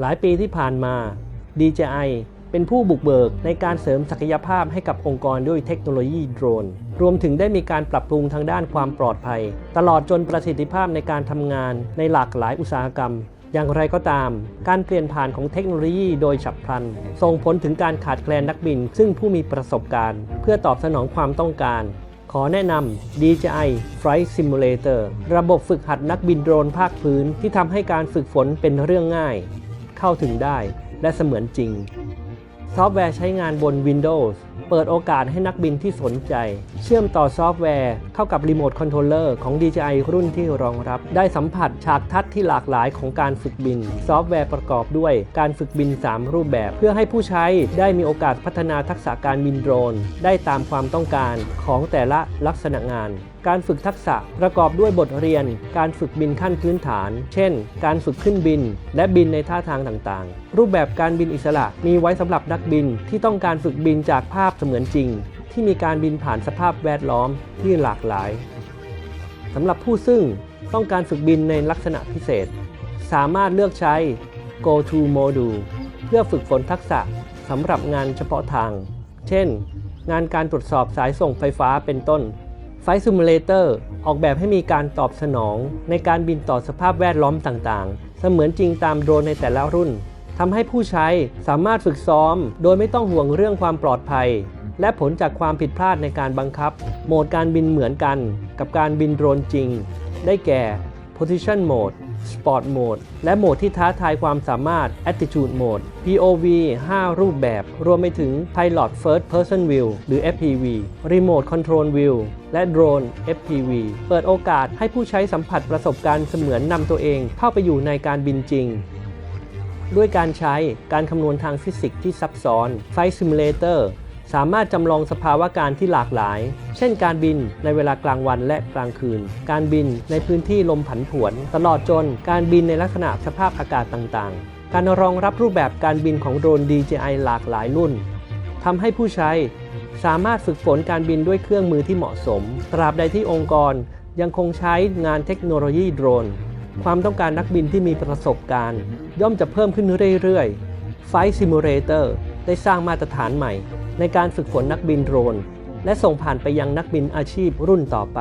หลายปีที่ผ่านมา DJI เป็นผู้บุกเบิกในการเสริมศักยภาพให้กับองค์กรด้วยเทคโนโลยีโดรน รวมถึงได้มีการปรับปรุงทางด้านความปลอดภัย ตลอดจนประสิทธิภาพในการทำงานในหลากหลายอุตสาหกรรม อย่างไรก็ตาม การเปลี่ยนผ่านของเทคโนโลยีโดยฉับพลัน ส่งผลถึงการขาดแคลนนักบิน ซึ่งผู้มีประสบการณ์ เพื่อตอบสนองความต้องการขอแนะนำ DJI Flight Simulator ระบบฝึกหัดนักบินโดรนภาคพื้นที่ทำให้การฝึกฝนเป็นเรื่องง่าย เข้าถึงได้และเสมือนจริง ซอฟต์แวร์ใช้งานบน Windows เปิดโอกาสให้นักบินที่สนใจ เชื่อมต่อซอฟต์แวร์เข้ากับรีโมทคอนโทรลเลอร์ของ DJI รุ่นที่รองรับ ได้สัมผัสฉากทัศน์ที่หลากหลายของการฝึกบิน ซอฟต์แวร์ประกอบด้วยการฝึกบิน 3 รูปแบบ เพื่อให้ผู้ใช้ได้มีโอกาสพัฒนาทักษะการบินโดรน ได้ตามความต้องการของแต่ละลักษณะงานการฝึกทักษะประกอบด้วยบทเรียน การฝึกบินขั้นพื้นฐาน เช่น การฝึกขึ้นบิน และบินในท่าทางต่างๆ รูปแบบการบินอิสระมีไว้สำหรับนักบินที่ต้องการฝึกบินจากภาพเสมือนจริง ที่มีการบินผ่านสภาพแวดล้อมที่หลากหลายสำหรับผู้ซึ่งต้องการฝึกบินในลักษณะพิเศษ สามารถเลือกใช้ Go to Module เพื่อฝึกฝนทักษะสำหรับงานเฉพาะทาง เช่น งานการตรวจสอบสายส่งไฟฟ้าเป็นต้น Flight Simulator ออกแบบให้มีการตอบสนองในการบินต่อสภาพแวดล้อมต่างๆ เสมือนจริงตามโดรนในแต่ละรุ่น ทำให้ผู้ใช้สามารถฝึกซ้อม โดยไม่ต้องห่วงเรื่องความปลอดภัย และผลจากความผิดพลาดในการบังคับ โหมดการบินเหมือนกัน กับการบินโดรนจริง ได้แก่ Position Mode Sport Mode และโหมดที่ท้าทายความสามารถ Attitude Mode POV 5 รูปแบบ รวมไปถึง Pilot First Person View หรือ FPV Remote Control View และ Drone FPV เปิดโอกาสให้ผู้ใช้สัมผัสประสบการณ์เสมือนนำตัวเองเข้าไปอยู่ในการบินจริง ด้วยการใช้การคำนวณทางฟิสิกส์ที่ซับซ้อน Flight Simulator สามารถจำลองสภาวะการที่หลากหลาย เช่นการบินในเวลากลางวันและกลางคืน การบินในพื้นที่ลมผันผวน ตลอดจนการบินในลักษณะสภาพอากาศต่างๆ การรองรับรูปแบบการบินของโดรน DJI หลากหลายรุ่นทำให้ผู้ใช้ สามารถฝึกฝนการบินด้วยเครื่องมือที่เหมาะสม ตราบใดที่องค์กรยังคงใช้งานเทคโนโลยีโดรน ความต้องการนักบินที่มีประสบการณ์ ย่อมจะเพิ่มขึ้นเรื่อยๆ Flight Simulator ได้สร้างมาตรฐานใหม่ ในการฝึกฝนนักบินโดรน และส่งผ่านไปยังนักบินอาชีพรุ่นต่อไป